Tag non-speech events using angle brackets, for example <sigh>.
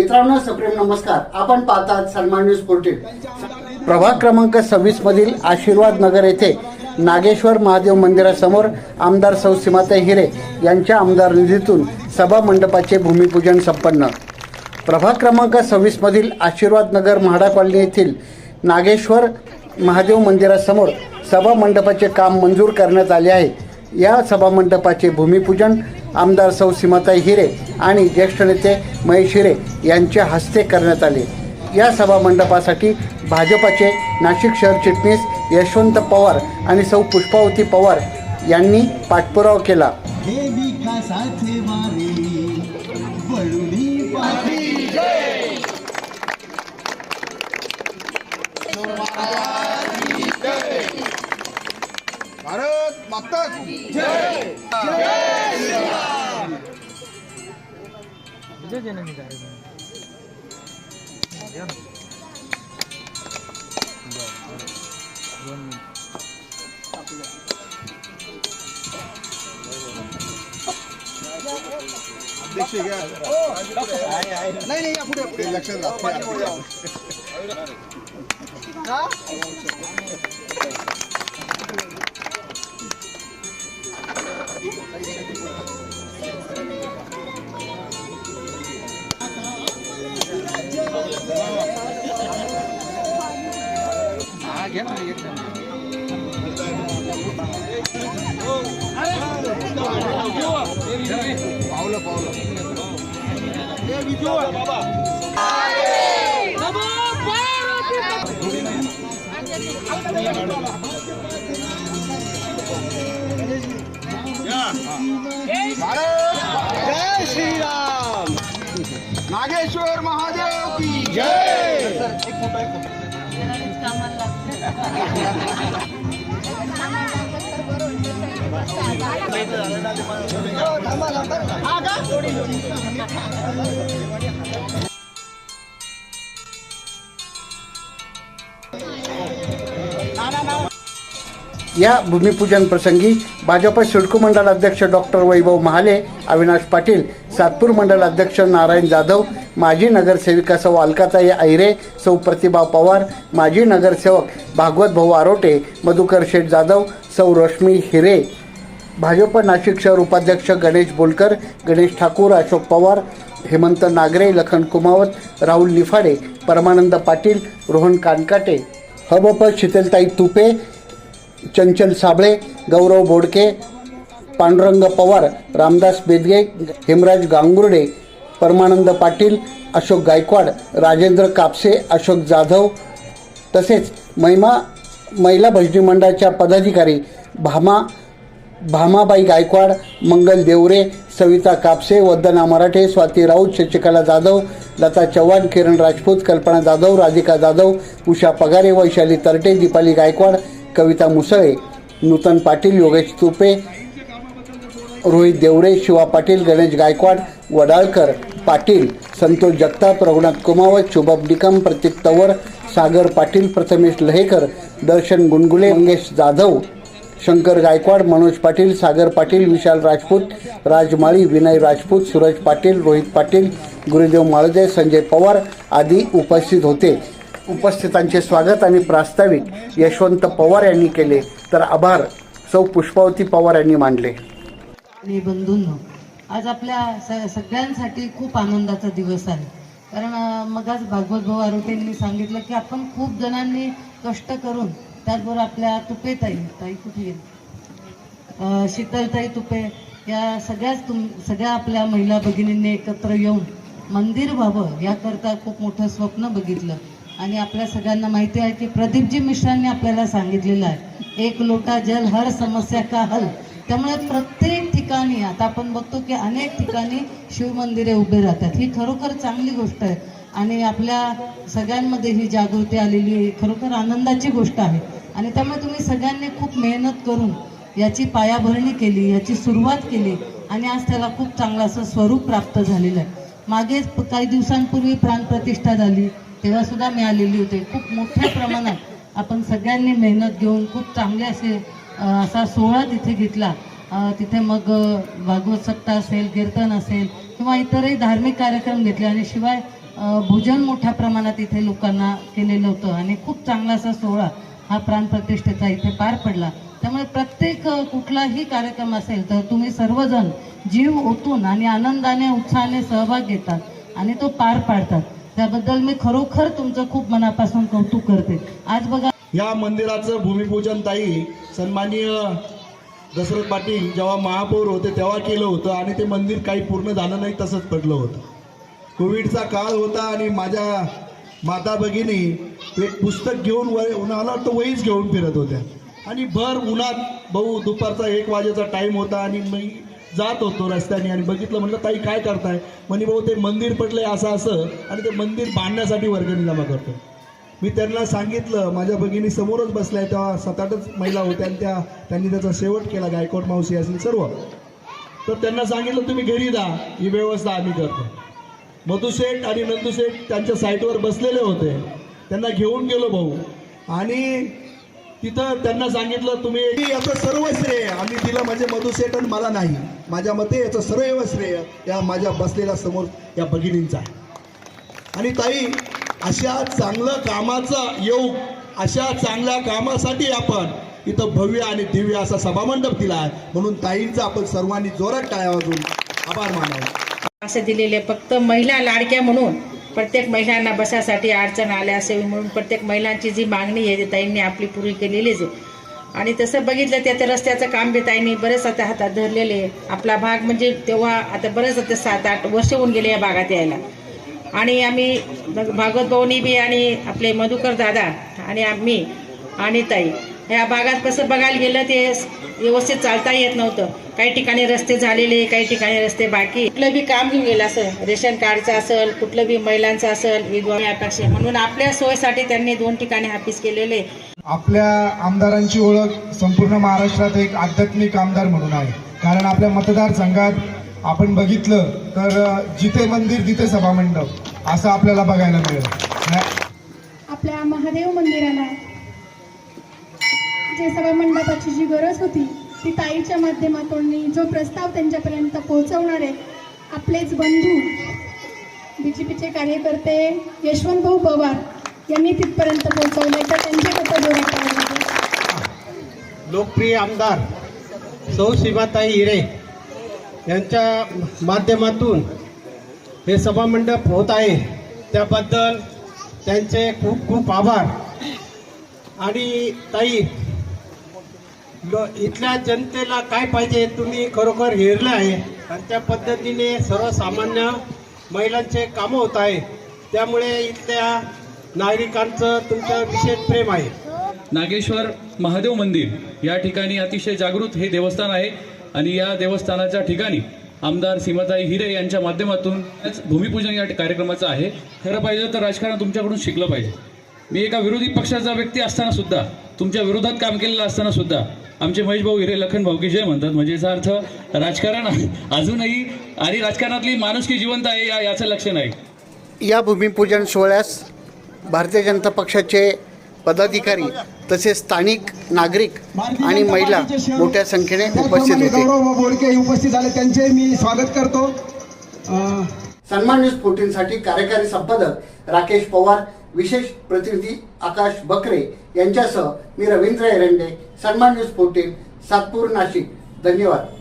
मित्रांनो सप्रेम नमस्कार. आपण पाहतात सन्मान न्यूज पोर्टल. प्रभाग क्रमांक सव्वीस मधील आशीर्वाद नगर येथे नागेश्वर महादेव मंदिरासमोर आमदार सौ सीमाताई हिरे यांच्या आमदार निधीतून सभा मंडपाचे भूमिपूजन संपन्न. प्रभाग क्रमांक सव्वीस मधील आशीर्वाद नगर म्हाडा कॉलनी येथील नागेश्वर महादेव मंदिरासमोर सभा मंडपाचे काम मंजूर करण्यात आले आहे. या सभा मंडपाचे भूमिपूजन आमदार सौ सीमाताई हिरे आणि ज्येष्ठ नेते महेश हिरे यांच्या हस्ते करण्यात आले. या सभा मंडपासाठी भाजपाचे नाशिक शहर चिटणीस यशवंत पवार आणि सौ पुष्पावती पवार यांनी पाठपुरावा केला. हे की अध्यक्ष घ्या. नाही नाही या पुढे पुढे. लक्षात राहा. पावलं पावलं भारत जय श्रीराम नागेश्वर महादेव की जय या भूमिपूजन प्रसंगी भाजप सिडको मंडल अध्यक्ष डॉक्टर वैभव महाले अविनाश पाटील सातपूर मंडल अध्यक्ष नारायण जाधव माजी नगरसेविका सौ अलकाताई ऐरे सौ प्रतिभा पवार माजी नगरसेवक भागवत भाऊ आरोटे मधुकर शेठ जाधव सौ रश्मी हिरे भाजप नाशिक शहर उपाध्यक्ष गणेश बोलकर गणेश ठाकूर अशोक पवार हेमंत नागरे लखन कुमावत राहुल निफाडे परमानंद पाटील रोहन कानकाटे हबप शीतलताई तुपे चंचल साबळे गौरव बोडके पांडुरंग पवार रामदास बेदगे हेमराज गांगुर्डे परमानंद पाटील अशोक गायकवाड राजेंद्र कापसे अशोक जाधव तसेच महिमा महिला भजनी मंडळाच्या पदाधिकारी भामा भामाबाई गायकवाड मंगल देवरे सविता कापसे वंदना मराठे स्वाती राऊत शशिकला जाधव लता चव्हाण किरण राजपूत कल्पना जाधव राधिका जाधव उषा पगारे वैशाली तरटे दीपाली गायकवाड कविता मुसळे नूतन पाटील योगेश तुपे रोहित देवरे शिवा पाटील गणेश गायकवाड वडाळकर पाटील संतोष जगताप रघुनाथ कुमावत शुभम निकम प्रतीक तवर सागर पाटील प्रथमेश लहेकर दर्शन गुणगुले मंगेश जाधव शंकर गायकवाड मनोज पाटील सागर पाटील विशाल राजपूत राजमाळी विनय राजपूत सूरज पाटील रोहित पाटील गुरुदेव माळदे संजय पवार आदी उपस्थित होते. उपस्थितांचे स्वागत आणि प्रास्ताविक यशवंत पवार यांनी केले. तर आभार. सौ पुष्पावती पवार यांनी मानले. आणि बंधूंनो आज आपल्या सगळ्यांसाठी खूप आनंदाचा दिवस आहे. कारण मग मगाच भागवत भाऊ आरोटेंनी सांगितलं की आपण खूप जणांनी कष्ट करून त्याचबरोबर आपल्या तुपे ताई ताई कुठे शीतलताई तुपे या सगळ्याच तुम सगळ्या आपल्या महिला भगिनींनी एकत्र येऊन मंदिर व्हावं याकरता खूप मोठं स्वप्न बघितलं. आणि आपल्या सगळ्यांना माहिती आहे की प्रदीपजी मिश्रांनी आपल्याला सांगितलेलं आहे एक लोटा जल हर समस्या का हल? त्यामुळे प्रत्येक ठिकाणी आता आपण बघतो की अनेक ठिकाणी शिवमंदिरे उभे राहतात. ही खरोखर चांगली गोष्ट आहे. आणि आपल्या सगळ्यांमध्ये ही जागृती आलेली आहे. खरोखर आनंदाची गोष्ट आहे. आणि त्यामुळे तुम्ही सगळ्यांनी खूप मेहनत करून याची पायाभरणी केली याची सुरुवात केली आणि आज त्याला खूप चांगलं असं स्वरूप प्राप्त झालेलं आहे. मागे काही दिवसांपूर्वी प्राणप्रतिष्ठा झाली तेव्हासुद्धा मिळालेली मी आलेली होते. खूप मोठ्या प्रमाणात आपण सगळ्यांनी मेहनत घेऊन खूप चांगले असे असा सोहळा तिथे घेतला. तिथे मग भागवत सप्ताह असेल कीर्तन असेल किंवा इतरही धार्मिक कार्यक्रम घेतले. आणि शिवाय भोजन मोठ्या प्रमाणात इथे लोकांना केलेलं होतं. आणि खूप चांगला असा सोहळा हा प्राणप्रतिष्ठेचा इथे पार पडला. त्यामुळे प्रत्येक कुठलाही कार्यक्रम असेल तर तुम्ही सर्वजण जीव ओतून आणि आनंदाने उत्साहाने सहभाग घेतात आणि तो पार पाडतात. त्याबद्दल मी खरोखर तुमचं खूप मनापासून कौतुक करते. आज बघा या मंदिराचं भूमिपूजन ताई सन्माननीय दशरथ पाटील जेव्हा महापौर होते तेव्हा केलं होतं आणि ते मंदिर काही पूर्ण झालं नाही तसंच पडलं होतं. कोविडचा काळ होता आणि माझ्या माता भगिनी एक पुस्तक घेऊन वय उन्हाला तो वहीच घेऊन फिरत होत्या. आणि भर उन्हात भाऊ दुपारचा एक वाजेचा टाईम होता आणि मी जात होतो रस्त्याने आणि बघितलं म्हटलं ताई काय करताय? म्हणे भाऊ ते मंदिर पडलंय असं असं आणि ते मंदिर बांधण्यासाठी वर्गणी जमा करतो मी त्यांना सांगितलं माझ्या भगिनी समोरच बसल्या तेव्हा सात आठच महिला होत्या आणि त्या त्यांनी त्याचा शेवट केला गायकोट मावशी असेल सर्व. तर त्यांना सांगितलं तुम्ही घरी जा ही व्यवस्था आम्ही करतो. मधुशेठ आणि नंदुशेठ त्यांच्या साईटवर बसलेले होते. त्यांना घेऊन गेलो भाऊ. आणि तिथं त्यांना सांगितलं तुम्ही याचं सर्व श्रेय आम्ही दिलं म्हणजे मधुशेठ आणि मला नाही. माझ्या मते याचं सर्व श्रेय या माझ्या बसलेल्या समोर या भगिनींचा आहे. आणि ताई अशा चांगलं कामाचा योग अशा चांगल्या कामासाठी आपण इथं भव्य आणि दिव्य असा सभामंडप दिला आहे म्हणून ताईंचा आपण सर्वांनी जोरात टाळ्या वाजून आभार मानावा. असे दिलेले फक्त महिला लाडक्या म्हणून प्रत्येक महिलांना बसासाठी अडचण आल्या असेल म्हणून प्रत्येक महिलांची जी मागणी आहे ती ताईंनी आपली पूर्ण केलेलीच आहे. आणि तसं बघितलं त्या त्या रस्त्याचं काम बी ताईंनी बरेच आता हातात धरलेले आपला भाग म्हणजे तेव्हा आता बरेच आता सात आठ वर्ष होऊन गेले या भागात यायला. आणि आम्ही बघ- भागवत भाऊनी बी आणि आपले मधुकर दादा आणि आम्ही आणि ताई ह्या भागात कसं बघायला गेलं ते व्यवस्थित चालता येत नव्हतं. काही ठिकाणी रस्ते झालेले काही ठिकाणी रस्ते बाकी. कुठलं बी काम घेऊन गेलं असं रेशन कार्डचं असेल कुठलं बी महिलांचं असेल विधवा अपेक्षा. म्हणून आपल्या सोयीसाठी त्यांनी दोन ठिकाणी हाफिस केलेले. आपल्या आमदारांची ओळख संपूर्ण महाराष्ट्रात एक आध्यात्मिक आमदार म्हणून आहे. कारण आपल्या मतदारसंघात आपण बघितलं तर जिथे मंदिर तिथे सभामंडप. असं आपल्याला बघायला मिळेल. आपल्या महादेव मंदिराला जे सभा मंडपाची जी गरज होती ती ताईच्या माध्यमातून जो प्रस्ताव त्यांच्यापर्यंत पोहोचवणारे आपलेच बंधू बी जे पीचे कार्यकर्ते यशवंत भाऊ पवार यांनी तिथपर्यंत पोहोचवले तर वाजवा. लोकप्रिय आमदार सौ सीमाताई हिरे यांच्या माध्यमातून हे सभामंडप होत आहे. त्याबद्दल त्यांचे खूप खूप आभार. आणि ताई लो इथल्या जनतेला काय पाहिजे? तुम्ही खरोखर हेरलं आहे. आणि त्या पद्धतीने सर्वसामान्य महिलांचे कामं होत आहे. त्यामुळे इथल्या नागरिकांचं तुमचं विशेष प्रेम आहे. नागेश्वर महादेव मंदिर या ठिकाणी अतिशय जागृत हे देवस्थान आहे. आणि या देवस्थानाच्या ठिकाणी आमदार सीमाताई हिरे यांच्या माध्यमातून भूमिपूजन या कार्यक्रमाचं आहे. खरं पाहिजे तर राजकारण तुमच्याकडून शिकलं पाहिजे. मी एका विरोधी पक्षाचा व्यक्ती असताना सुद्धा तुमच्या विरोधात काम केलेलं असताना सुद्धा आमचे महेश भाऊ हिरे लखन भाऊ की जय म्हणतात. म्हणजे याचा अर्थ राजकारण <laughs> अजूनही आणि राजकारणातली माणुसकी जिवंत आहे या याचं लक्ष नाही. या भूमिपूजन सोहळ्यास भारतीय जनता पक्षाचे पदाधिकारी तसेच स्थानिक नागरिक आणि महिला मोठ्या संख्येने उपस्थित होते. बोडके उपस्थित झाले. त्यांचे मी स्वागत करतो. अं, सन्मान न्यूज फोर्टीनसाठी कार्यकारी संपादक राकेश पवार विशेष प्रतिनिधी आकाश बकरे यांच्यासह मी रवींद्र एरंडे सन्मान न्यूज फोर्टीन सातपूर नाशिक. धन्यवाद.